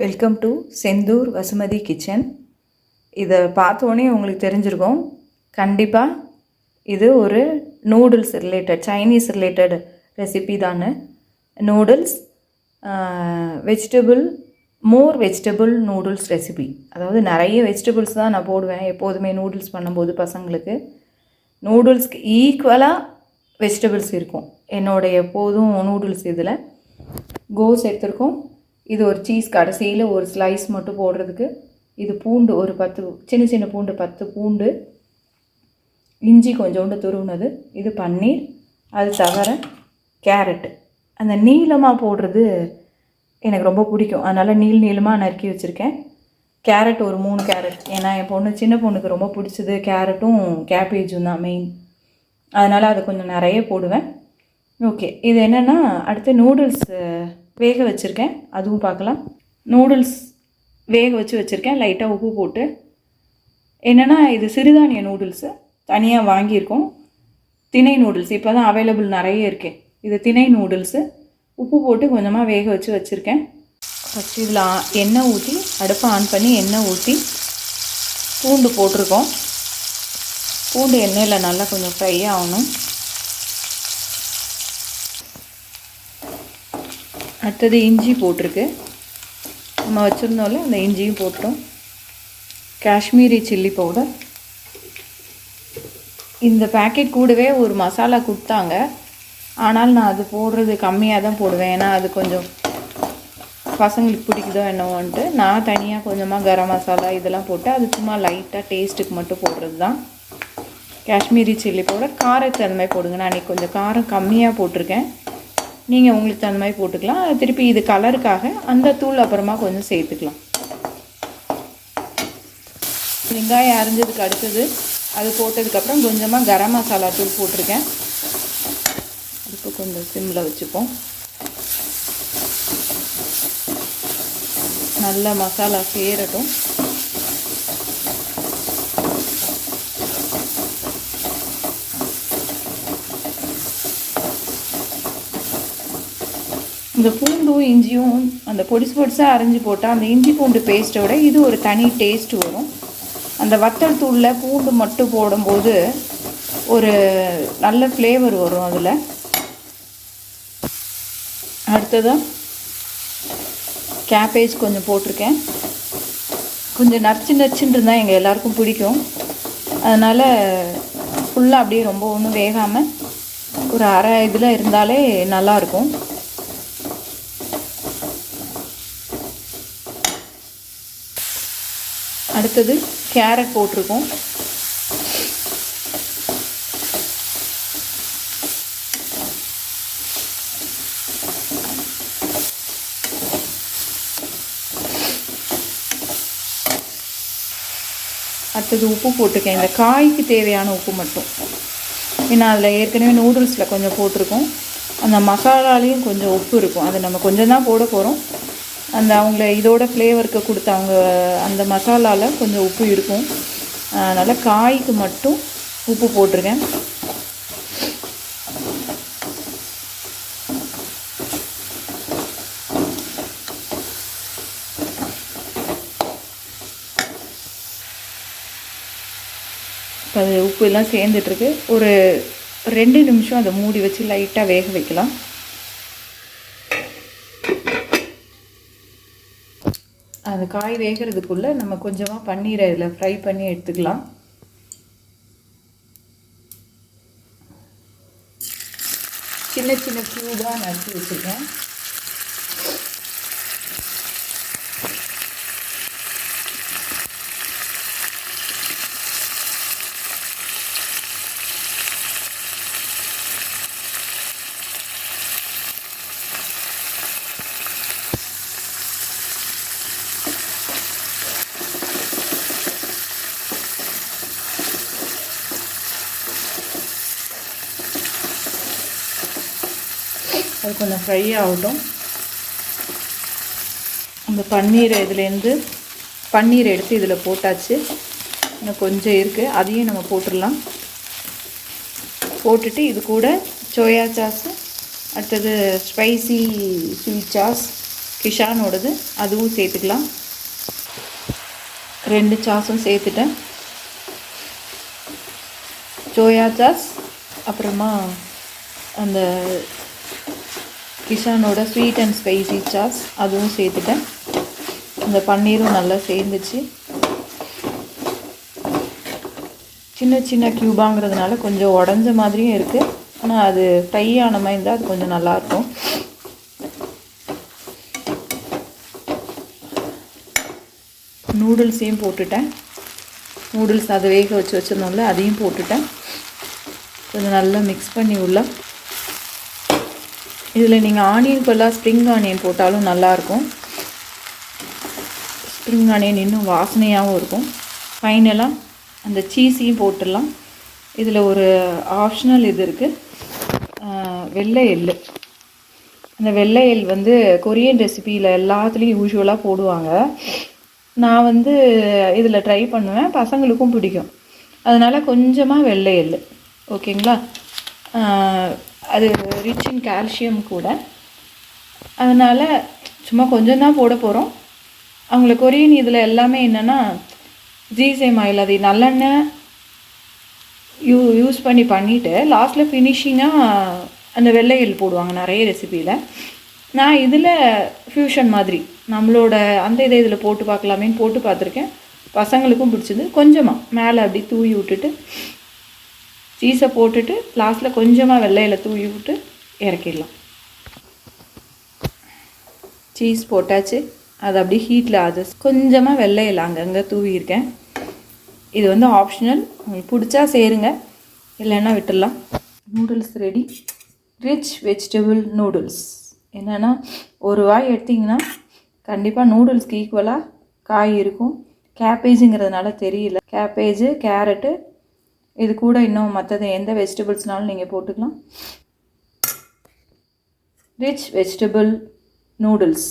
Welcome to Senthur Vasumathi kitchen இதை பார்த்தோன்னே உங்களுக்கு தெரிஞ்சிருக்கும். கண்டிப்பாக இது ஒரு noodles related Chinese related recipe தானே. Noodles vegetable more vegetable noodles recipe அதாவது நிறைய வெஜிடபிள்ஸ் தான் நான் போடுவேன் எப்போதுமே நூடுல்ஸ் பண்ணும்போது பசங்களுக்கு. நூடுல்ஸ்க்கு ஈக்குவலாக வெஜிடபிள்ஸ் இருக்கும். என்னோட எப்போதும் நூடுல்ஸ் இதில். கோஸ் எடுத்திருக்கோம். இது ஒரு சீஸ் கடைசியில் ஒரு ஸ்லைஸ் மட்டும் போடுறதுக்கு. இது பூண்டு ஒரு பத்து சின்ன சின்ன பூண்டு பத்து பூண்டு. இஞ்சி கொஞ்சோண்டு துருவினது. இது பன்னீர் அது தவிர கேரட் அந்த நீளமாக போடுறது எனக்கு ரொம்ப பிடிக்கும். அதனால் நீள் நீளமாக நறுக்கி வச்சுருக்கேன். கேரட் ஒரு மூணு கேரட். ஏன்னா என் பொண்ணு சின்ன பொண்ணுக்கு ரொம்ப பிடிச்சது கேரட்டும் கேபேஜும் தான் மெயின் அதனால் அது கொஞ்சம் நிறைய போடுவேன். ஓகே இது என்னென்னா அடுத்து நூடுல்ஸு வேக வச்சுருக்கேன். அதுவும் பார்க்கலாம். நூடுல்ஸ் வேக வச்சு வச்சுருக்கேன். லைட்டாக உப்பு போட்டு. என்னென்னா இது சிறுதானிய நூடுல்ஸு தனியாக வாங்கியிருக்கோம். திணை நூடுல்ஸ் இப்போ தான் அவைலபிள் நிறைய இருக்கேன் இது திணை நூடுல்ஸு உப்பு போட்டு கொஞ்சமாக வேக வச்சு வச்சுருக்கேன். ஃபஸ்ட்டு இதில் எண்ணெய் ஊற்றி அடுப்பை ஆன் பண்ணி எண்ணெய் ஊற்றி பூண்டு போட்டிருக்கோம். பூண்டு எண்ணெயில் நல்லா கொஞ்சம் ஃப்ரை ஆகணும். அடுத்தது இஞ்சி போட்டிருக்கு. நம்ம வச்சுருந்தோம்ல அந்த இஞ்சியும் போட்டோம். Kashmiri chilli powder. இந்த பேக்கெட் கூடவே ஒரு மசாலா கொடுத்தாங்க. ஆனால் நான் அது போடுறது கம்மியாக தான் போடுவேன். ஏன்னா அது கொஞ்சம் பசங்களுக்கு பிடிக்குதோ என்னவோன்ட்டு நான் தனியாக கொஞ்சமாக கரம் மசாலா இதெல்லாம் போட்டு அது சும்மா லைட்டாக டேஸ்ட்டுக்கு மட்டும் போடுறது தான். காஷ்மீரி சில்லி பவுடர் காரத்துக்கு அந்த மாதிரி போடுங்க. நான் இன்றைக்கி கொஞ்சம் காரம் கம்மியாக போட்டிருக்கேன். நீங்கள் உங்களுக்கு தகுந்த மாதிரி போட்டுக்கலாம். திருப்பி இது கலருக்காக அந்த தூள் அப்புறமா கொஞ்சம் சேர்த்துக்கலாம். வெங்காயம் அரைஞ்சதுக்கு அடுத்தது அது போட்டதுக்கப்புறம் கொஞ்சமாக கரம் மசாலா தூள் போட்டிருக்கேன். இப்போ கொஞ்சம் சிம்மில் வச்சுப்போம். நல்ல மசாலா சேரட்டும். இந்த பூண்டும் இஞ்சியும் அந்த பொடிசு பொடிசாக அரைஞ்சி போட்டால் அந்த இஞ்சி பூண்டு பேஸ்ட்டோட இது ஒரு தனி டேஸ்ட் வரும். அந்த வத்தல் தூளில் பூண்டு மட்டும் போடும்போது ஒரு நல்ல ஃப்ளேவர் வரும் அதில். அடுத்ததாக கேபேஜ் கொஞ்சம் போட்டிருக்கேன். கொஞ்சம் நச்சு நச்சுன்னு இருந்தால் எங்கள் எல்லாருக்கும் பிடிக்கும். அதனால் ஃபுல்லாக அப்படியே ரொம்ப ஒன்றும் வேகாமல் ஒரு அரை இதில் இருந்தாலே நல்லாயிருக்கும் அடுத்தது கேரட் போட்டிருக்கோம். அடுத்தது உப்பு போட்டிருக்கேன். இந்த காய்க்கு தேவையான உப்பு மட்டும். ஏன்னா அதில் ஏற்கனவே நூடுல்ஸில் கொஞ்சம் போட்டிருக்கோம். அந்த மசாலாலேயும் கொஞ்சம் உப்பு இருக்கும். அது நம்ம கொஞ்சம் தான் போட போகிறோம் அந்த அவங்கள இதோட ஃப்ளேவருக்கு கொடுத்த அவங்க அந்த மசாலாவில் கொஞ்சம் உப்பு இருக்கும். அதனால் காய்க்கு மட்டும் உப்பு போட்டிருக்கேன். இப்போ அது உப்பு எல்லாம் சேர்ந்துட்டுருக்கு ஒரு ரெண்டு நிமிஷம் அதை மூடி வச்சு லைட்டாக வேக வைக்கலாம். அந்த காய் வேகிறதுக்குள்ளே நம்ம கொஞ்சமாக பன்னீரை இதில் ஃப்ரை பண்ணி எடுத்துக்கலாம். சின்ன சின்ன க்யூபாக நறுக்கி வச்சுருக்கேன். அது கொஞ்சம் ஃப்ரை ஆகட்டும். அந்த பன்னீரை இதுலேருந்து பன்னீர் எடுத்து இதில் போட்டாச்சு. இன்னும் கொஞ்சம் இருக்குது அதையும் நம்ம போட்டுடலாம். போட்டுட்டு இது கூட சோயா சாஸ் அடுத்தது ஸ்பைசி ஸ்வீட் சாஸ் கிஷானோடது அதுவும் சேர்த்துக்கலாம். ரெண்டு சாஸும் சேர்த்துட்டேன். சோயா சாஸ் அப்புறமா அந்த கிஷானோட ஸ்வீட் அண்ட் ஸ்பைசி சாஸ் அதுவும் சேர்த்துட்டேன். அந்த பன்னீரும் நல்லா சேர்ந்துச்சு. சின்ன சின்ன க்யூபாங்கிறதுனால கொஞ்சம் உடஞ்ச மாதிரியும் இருக்குது ஆனால் அது ஃப்ரை ஆன மாதிரி இருந்தால் அது கொஞ்சம் நல்லாயிருக்கும் நூடுல்ஸையும் போட்டுட்டேன். நூடுல்ஸ் அதை வேக வச்சு வச்சிருந்தோம்ல அதையும் போட்டுட்டேன். கொஞ்சம் நல்லா மிக்ஸ் பண்ணி உள்ள இதில் நீங்கள் ஆனியன் பதிலாக ஸ்ப்ரிங் ஆனியன் போட்டாலும் நல்லாயிருக்கும். ஸ்ப்ரிங் ஆனியன் இன்னும் வாசனையாகவும் இருக்கும். ஃபைனலாக அந்த சீஸையும் போட்டுடலாம். இதில் ஒரு ஆப்ஷனல் இது இருக்குது வெள்ளை எள்ளு அந்த வெள்ளை எள் வந்து கொரியன் ரெசிபியில் எல்லாத்துலேயும் யூஸ்வலாக போடுவாங்க. நான் வந்து இதில் ட்ரை பண்ணுவேன். பசங்களுக்கும் பிடிக்கும். அதனால் கொஞ்சமாக வெள்ளை எள். ஓகேங்களா? அது ரிச் இன் கால்சியம் கூட. அதனால் சும்மா கொஞ்சம் தான் போட போகிறோம் அவங்கள கொரியன் இதில் எல்லாமே என்னென்னா ஜீசேம் ஆயில் அது நல்லெண்ணெய் யூ யூஸ் பண்ணி பண்ணிவிட்டு லாஸ்ட்டில் ஃபினிஷிங்காக அந்த வெள்ளை போடுவாங்க நிறைய ரெசிபியில் நான் இதில் ஃப்யூஷன் மாதிரி நம்மளோட அந்த இதை இதில் போட்டு பார்க்கலாமேன்னு போட்டு பார்த்துருக்கேன். பசங்களுக்கும் பிடிச்சது. கொஞ்சமாக மேலே அப்படி தூவி விட்டுட்டு சீஸை போட்டுட்டு லாஸ்ட்டில் கொஞ்சமாக வெள்ளையில் தூவி விட்டு இறக்கிடலாம். சீஸ் போட்டாச்சு. அது அப்படியே ஹீட்டில் அது கொஞ்சமாக வெள்ளையில் அங்கங்கே தூவியிருக்கேன் இது வந்து ஆப்ஷனல் உங்களுக்கு பிடிச்சா சேருங்க. இல்லைன்னா விட்டுடலாம். Noodles ready rich vegetable noodles என்னென்னா ஒரு வாய் எடுத்திங்கன்னா கண்டிப்பாக நூடுல்ஸ்க்கு ஈக்குவலாக காய் இருக்கும். கேபேஜுங்கிறதுனால தெரியல. கேபேஜு கேரட்டு இது கூட இன்னும் மற்றது எந்த வெஜிடபிள்ஸ்னாலும் நீங்கள் போட்டுக்கலாம். Rich vegetable noodles